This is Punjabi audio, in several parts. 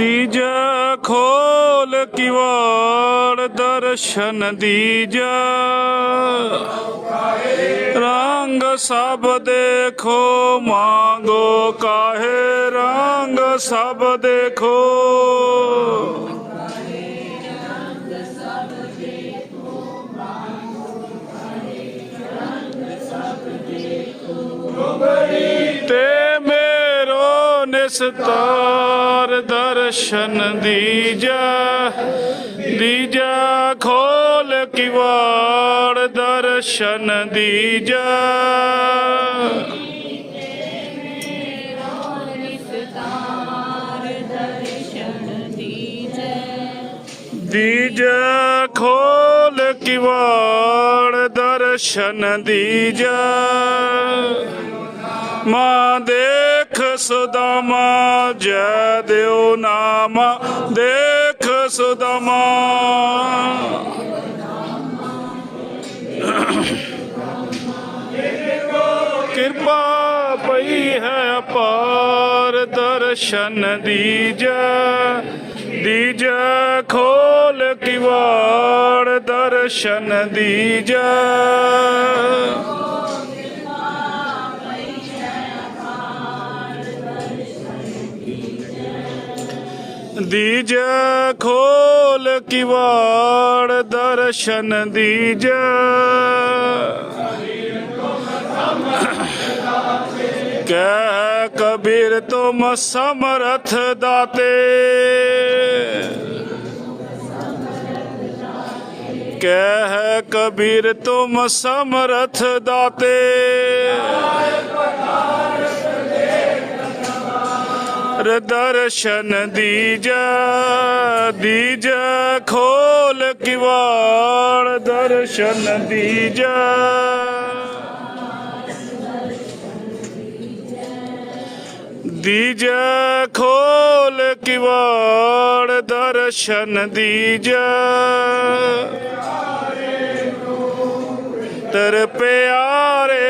ਦੀਜਾ ਖੋਲ ਕਿਵਾੜ ਦਰਸ਼ਨ ਦੀਜਾ। ਰੰਗ ਸਭ ਦੇਖੋ ਮੰਗੋ ਕਾਹੇ ਰੰਗ ਸਭ ਦੇਖੋ। ਤੇ ਮੇਰੋ ਨਿਸਤਾਰ ਦਰਸ਼ਨ ਦੀਜਾ ਦੀਜਾ ਖੋਲ ਕਿਵਾੜ ਦਰਸ਼ਨ ਦੀਜਾ। ਨਿਸਤਾਰ ਖੋਲ ਕਿਵਾੜ ਦਰਸ਼ਨ ਦੀਜਾ। ਮਾਂ ਦੇ ਸੁਦਾਮਾ ਜੈ ਦਿਓ ਨਾਮ, ਦੇਖ ਸੁਦਾਮਾ ਕਿਰਪਾ ਪਈ ਹੈ ਅਪਾਰ ਦਰਸ਼ਨ ਦੀਜੈ ਦੀਜੈ ਖੋਲ ਕਿਵਾੜ ਦਰਸ਼ਨ ਦੀਜੈ। ਦੀਜੈ ਖੋਲ ਕਿਵਾੜ ਦਰਸ਼ਨ ਦੀਜੈ। ਕਹਿ ਕਬੀਰ ਤੁਮ ਸਮਰਥ ਦਾਤੇ। ਕਹਿ ਕਬੀਰ ਤੁਮ ਸਮਰਥ ਦਾਤੇ। ਰ ਦਰਸ਼ਨ ਦੀਜੈ ਦੀਜੈ ਖੋਲ ਕਿਵਾੜ, ਦਰਸ਼ਨ ਦੀਜੈ। ਦੀਜੈ ਖੋਲ ਕਿਵਾੜ, ਦਰਸ਼ਨ ਦੀਜੈ। ਤਰ ਪਿਆਰੇ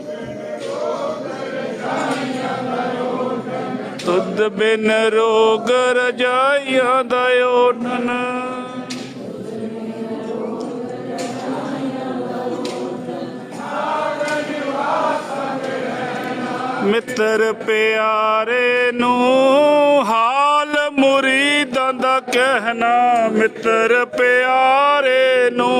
ਤੁਧ ਬਿਨ ਰੋਗ ਰਜਾਈਆਂ ਦਾ ਓਨਨ। ਮਿੱਤਰ ਪਿਆਰੇ ਨੂੰ ਹਾਲ ਮੁਰੀਦਾਂ ਦਾ ਕਹਿਣਾ, ਮਿੱਤਰ ਪਿਆਰੇ ਨੂੰ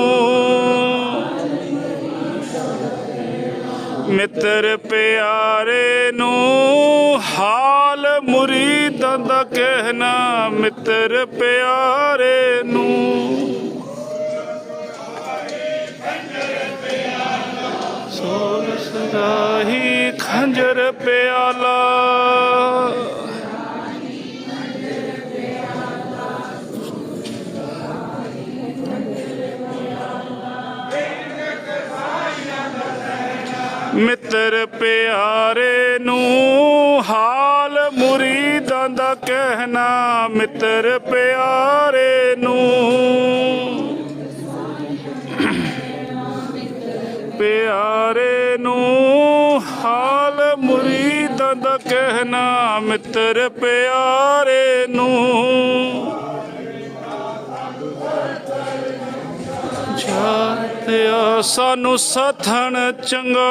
ਮਿੱਤਰ ਪਿਆਰੇ ਨੂੰ ਹਾਲ ਮੁਰੀਦਾਂ ਦਾ ਕਹਿਣਾ ਮਿੱਤਰ ਪਿਆਰੇ ਨੂੰ। ਸੋਲ ਸਦਾਹੀ ਖੰਜਰ ਪਿਆਲਾ। ਮਿੱਤਰ ਪਿਆਰੇ ਨੂੰ ਹਾਲ ਮੁਰੀਦਾਂ ਦਾ ਕਹਿਣਾ, ਮਿੱਤਰ ਪਿਆਰੇ ਨੂੰ। ਪਿਆਰੇ ਨੂੰ ਹਾਲ ਮੁਰੀਦਾਂ ਦਾ ਕਹਿਣਾ, ਮਿੱਤਰ ਪਿਆਰੇ ਨੂੰ। ਜਾਤਿਆ ਸਾਨੂੰ ਸਥਣ ਚੰਗਾ।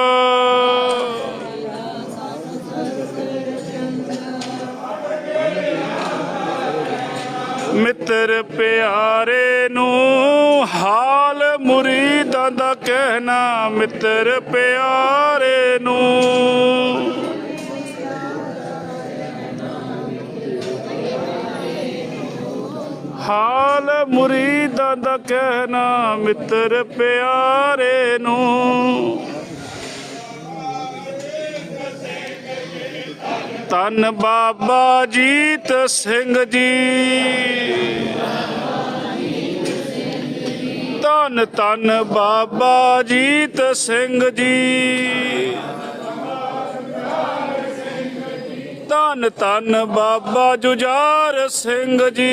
ਮਿੱਤਰ ਪਿਆਰੇ ਨੂੰ ਹਾਲ ਮੁਰੀਦਾਂ ਦਾ ਕਹਿਣਾ ਮਿੱਤਰ ਪਿਆਰੇ ਨੂੰ। ਹਾਲ ਮੁਰੀਦਾਂ ਦਾ ਕਹਿਣਾ ਮਿੱਤਰ ਪਿਆਰੇ ਨੂੰ। ਧੰਨ ਬਾਬਾ ਜੀਤ ਸਿੰਘ ਜੀ। ਧੰਨ ਧੰਨ ਬਾਬਾ ਜੀਤ ਸਿੰਘ ਜੀ। ਧੰਨ ਧੰਨ ਬਾਬਾ ਜੁਝਾਰ ਸਿੰਘ ਜੀ।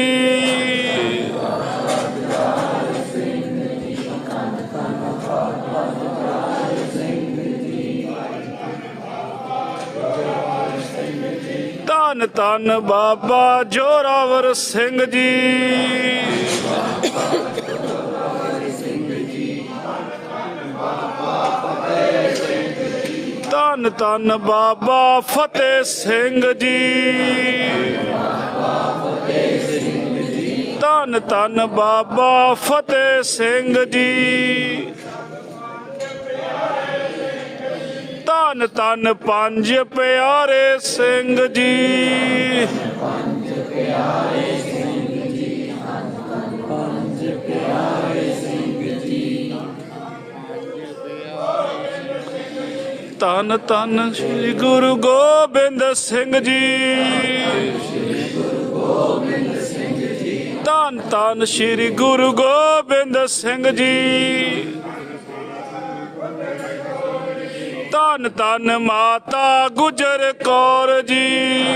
ਧੰਨ ਧੰਨ ਬਾਬਾ ਜੋਰਾਵਰ ਸਿੰਘ ਜੀ। ਧੰਨ ਧੰਨ ਬਾਬਾ ਫਤਿਹ ਸਿੰਘ ਜੀ। ਧੰਨ ਧੰਨ ਬਾਬਾ ਫਤਿਹ ਸਿੰਘ ਜੀ। ਧੰਨ ਧੰਨ ਪੰਜ ਪਿਆਰੇ ਸਿੰਘ ਜੀ। ਧੰਨ ਧੰਨ ਸ੍ਰੀ ਗੁਰੂ ਗੋਬਿੰਦ ਸਿੰਘ ਜੀ। ਧੰਨ ਧੰਨ ਸ੍ਰੀ ਗੁਰੂ ਗੋਬਿੰਦ ਸਿੰਘ ਜੀ। ਧੰਨ ਧੰਨ ਮਾਤਾ ਗੁਜਰ ਕੌਰ ਜੀ।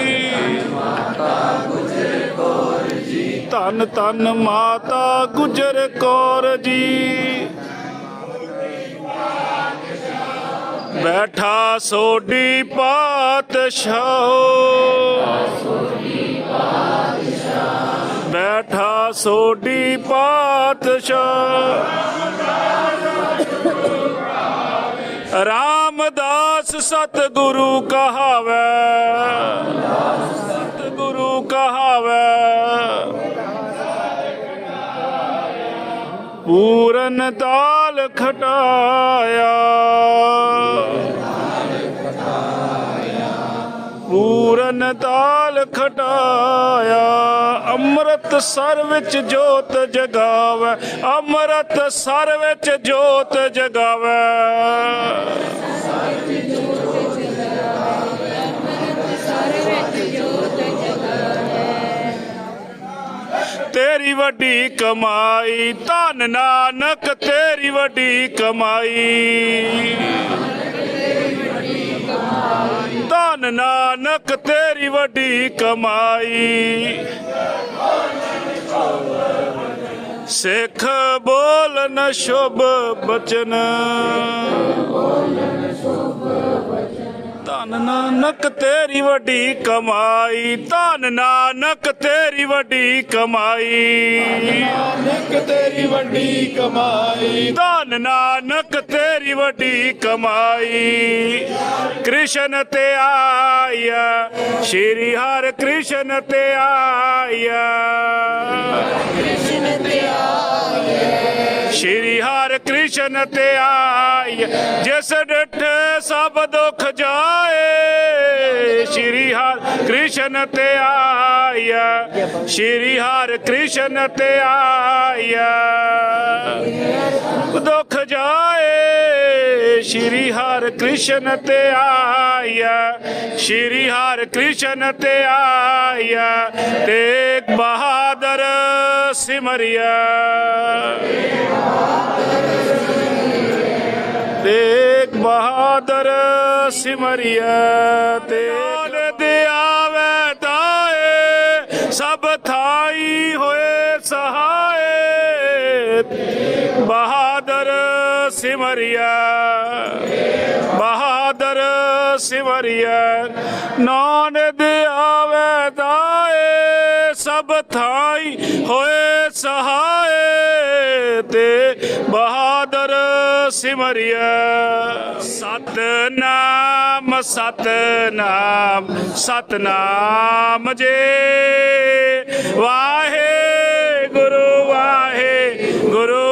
ਧੰਨ ਧੰਨ ਮਾਤਾ ਗੁਜਰ ਕੌਰ ਜੀ। ਬੈਠਾ ਸੋਡੀ ਪਾਤਸ਼ਾਹ। ਬੈਠਾ ਸੋਡੀ ਪਾਤਸ਼ਾਹ। ਰਾਮਦਾਸ ਸਤਿਗੁਰੂ ਕਹਾਵੇ। ਸਤਿਗੁਰੂ ਕਹਾਵੇ। ਪੂਰਨ ਤਾਲ ਖਟਾਇਆ। ਪੂਰਨ ਤਾਲ ਖਟਾਇਆ। ਅੰਮ੍ਰਿਤ ਸਰ ਵਿੱਚ ਜੋਤ ਜਗਾਵੇ। ਅੰਮ੍ਰਿਤ ਸਰ ਵਿੱਚ ਜੋਤ ਜਗਾਵੇ। ਤੇਰੀ ਵੱਡੀ ਕਮਾਈ, ਧੰਨ ਨਾਨਕ, ਤੇਰੀ ਵੱਡੀ ਕਮਾਈ। ਧੰਨ ਨਾਨਕ, ਤੇਰੀ ਵੱਡੀ ਕਮਾਈ। ਸਿੱਖ ਬੋਲਨ ਸ਼ੁਭ ਬਚਨ। ਧੰਨ ਨਾਨਕ ਤੇਰੀ ਵੱਡੀ ਕਮਾਈ, ਧੰਨ ਨਾਨਕ ਤੇਰੀ ਵੱਡੀ ਕਮਾਈ। ਨਾਨਕ ਤੇਰੀ ਵੱਡੀ ਕਮਾਈ ਧੰਨ ਨਾਨਕ ਤੇਰੀ ਵੱਡੀ ਕਮਾਈ। ਕ੍ਰਿਸ਼ਨ ਤੇ ਆਇਆ ਸ਼੍ਰੀ ਹਰਿ ਕ੍ਰਿਸ਼ਨ ਤੇ ਆਇਆ ਕ੍ਰਿਸ਼ਨ ਤੇ ਸ਼੍ਰੀ ਹਰਿ ਕ੍ਰਿਸ਼ਨ ਤੇ ਆਇਆ ਜਿਸ ਡਿਠੇ ਸਭ ਦੁੱਖ ਜਾਏ, ਸ਼੍ਰੀ ਹਰਿ ਕ੍ਰਿਸ਼ਨ ਤੇ ਆਇਆ ਸ਼੍ਰੀ ਹਰਿ ਕ੍ਰਿਸ਼ਨ ਤੇ ਆਇਆ ਦੁੱਖ ਜਾਏ ਸ਼੍ਰੀ ਹਰਿ ਕ੍ਰਿਸ਼ਨ ਤੇ ਆਇਆ, ਸ਼੍ਰੀ ਹਰਿ ਕ੍ਰਿਸ਼ਨ ਤੇ ਆਇਆ ਤੇਗ ਬਹਾਦਰ ਸਿਮਰਿਆ। ਤੇਗ ਬਹਾਦਰ ਸਿਮਰਿਆ, ਤੇ ਦੇ ਆਵੇ ਤਾਏ, ਸਭ ਥਾਈ ਹੋਏ ਸਹਾਏ। ਬਹਾਦਰ ਸਿਮਰਿਆ ਬਹਾਦਰ ਸਿਮਰਿਆ ਨਾਨਕ ਆਵੇ ਤਾਏ ਸਭ ਥਾਈ ਹੋਏ ਸਹਾਏ ਤੇ ਬਹਾਦਰ ਸਿਮਰਿਆ ਸਤਨਾਮ ਸਤਨਾਮ ਸਤਨਾਮ ਜੇ। ਵਾਹੇ ਗੁਰੂ ਵਾਹੇ ਗੁਰੂ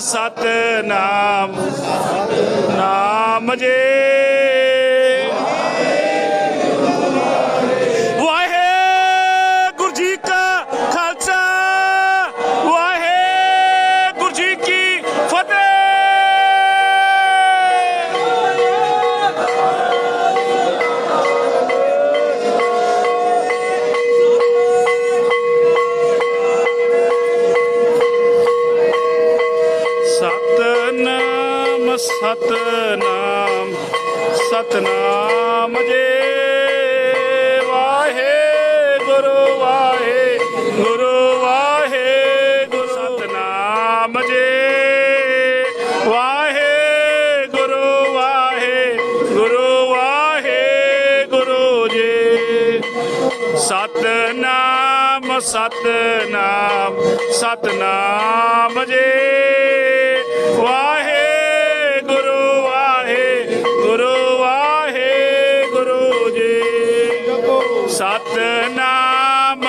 ਸਤਨਾਮ ਨਾਮ ਜੇ। ਸਤਨਾਮ ਸਤਨਾਮ ਜੇ। ਵਾਹੇ ਗੁਰੂ ਵਾਹੇ ਗੁਰੂ ਵਾਹੇ ਗੁਰੂ। ਸਤਨਾਮ ਜੇ। ਵਾਹੇ ਗੁਰੂ ਵਾਹੇ ਗੁਰੂ ਵਾਹੇ ਗੁਰੂ ਜੇ। ਸਤਨਾਮ ਸਤਨਾਮ ਸਤਨਾਮ ਜੇ। ਵਾਹੇ